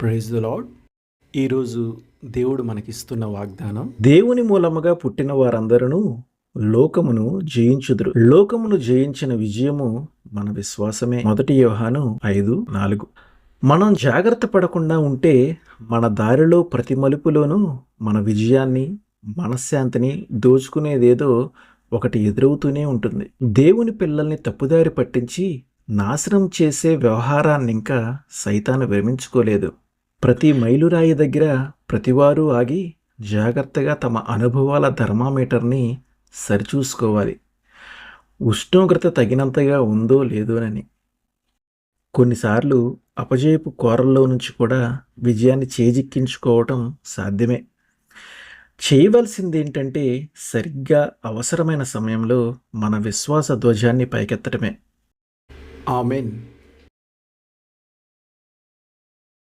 Praise the lord ఈరోజు దేవుడు మనకిస్తున్న వాగ్దానం దేవుని మూలముగా పుట్టిన వారందరూ లోకమును జయించుదురు. లోకమును జయించిన విజయము మన విశ్వాసమే. మొదటి యోహాను ఐదు నాలుగు. మనం జాగ్రత్త పడకుండా ఉంటే మన దారిలో ప్రతి మలుపులోనూ మన విజయాన్ని మనశ్శాంతిని దోచుకునేదేదో ఒకటి ఎదురవుతూనే ఉంటుంది. దేవుని పిల్లల్ని తప్పుదారి పట్టించి నాశనం చేసే వ్యవహారాన్ని ఇంకా సైతాను విరమించుకోలేదు. ప్రతి మైలురాయి దగ్గర ప్రతివారు ఆగి జాగ్రత్తగా తమ అనుభవాల థర్మామీటర్ని సరిచూసుకోవాలి. ఉష్ణోగ్రత తగినంతగా ఉందో లేదోనని కొన్నిసార్లు అపజయపు కోరల్లో నుంచి కూడా విజయాన్ని చేజిక్కించుకోవటం సాధ్యమే. చేయవలసింది ఏంటంటే సరిగ్గా అవసరమైన సమయంలో మన విశ్వాస ధ్వజాన్ని పైకెత్తడమే ఆమెన్.